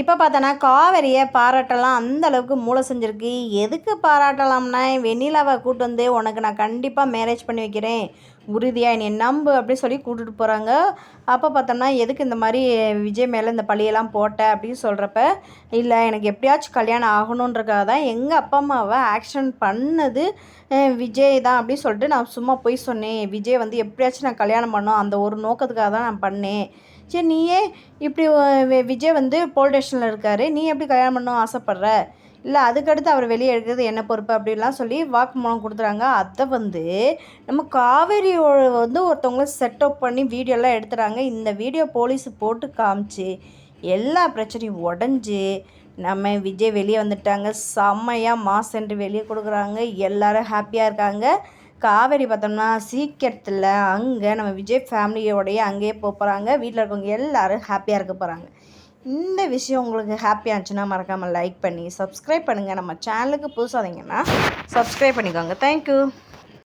இப்போ பார்த்தோன்னா காவேரியை பாராட்டலாம். அந்த அளவுக்கு மூளை செஞ்சுருக்கு. எதுக்கு பாராட்டலாம்னா வெண்ணிலாவை கூட்டு வந்து உனக்கு நான் கண்டிப்பாக மேரேஜ் பண்ணி வைக்கிறேன். உறுதியாக என்னை நம்பு அப்படின்னு சொல்லி கூட்டுட்டு போகிறாங்க அப்போ பார்த்தோம்னா எதுக்கு இந்த மாதிரி விஜய் மேலே இந்த பழியெல்லாம் போட்ட அப்படின்னு சொல்கிறப்ப இல்லை எனக்கு எப்படியாச்சும் கல்யாணம் ஆகணுன்றக்காக தான் எங்கள் அப்பா அம்மாவை ஆக்ஷன் பண்ணது விஜய் தான் அப்படின்னு சொல்லிட்டு நான் சும்மா போய் சொன்னேன். விஜய் வந்து எப்படியாச்சும் நான் கல்யாணம் பண்ணோம் அந்த ஒரு நோக்கத்துக்காக தான் நான் பண்ணேன். சரி நீயே இப்படி விஜய் வந்து போலீஸ் ஸ்டேஷனில் நீ எப்படி கல்யாணம் பண்ண ஆசைப்பட்ற? இல்லை அதுக்கடுத்து அவர் வெளியே எடுக்கிறது என்ன பொறுப்பு அப்படிலாம் சொல்லி வாக்குமூலம் கொடுத்துறாங்க. அதை வந்து நம்ம காவேரியோட வந்து ஒருத்தவங்கள செட்டப் பண்ணி வீடியோலாம் எடுத்துகிறாங்க இந்த வீடியோ போலீஸ் போட்டு காமிச்சு எல்லா பிரச்சனையும் உடஞ்சி நம்ம விஜய் வெளியே வந்துட்டாங்க. செம்மையாக மாஸ் என்று வெளியே கொடுக்குறாங்க. எல்லோரும் ஹாப்பியாக இருக்காங்க. காவேரி பார்த்தோம்னா சீக்கிரத்தில் அங்கே நம்ம விஜய் ஃபேமிலியோடைய அங்கேயே போக போகிறாங்க வீட்டில் இருக்கவங்க எல்லோரும் ஹாப்பியாக இருக்க போகிறாங்க இந்த விஷயம் உங்களுக்கு ஹாப்பியாக இருந்துச்சுன்னா மறக்காமல் லைக் பண்ணி சப்ஸ்கிரைப் பண்ணுங்கள் நம்ம சேனலுக்கு புதுசாதீங்கன்னா சப்ஸ்கிரைப் பண்ணிக்கோங்க. தேங்க்யூ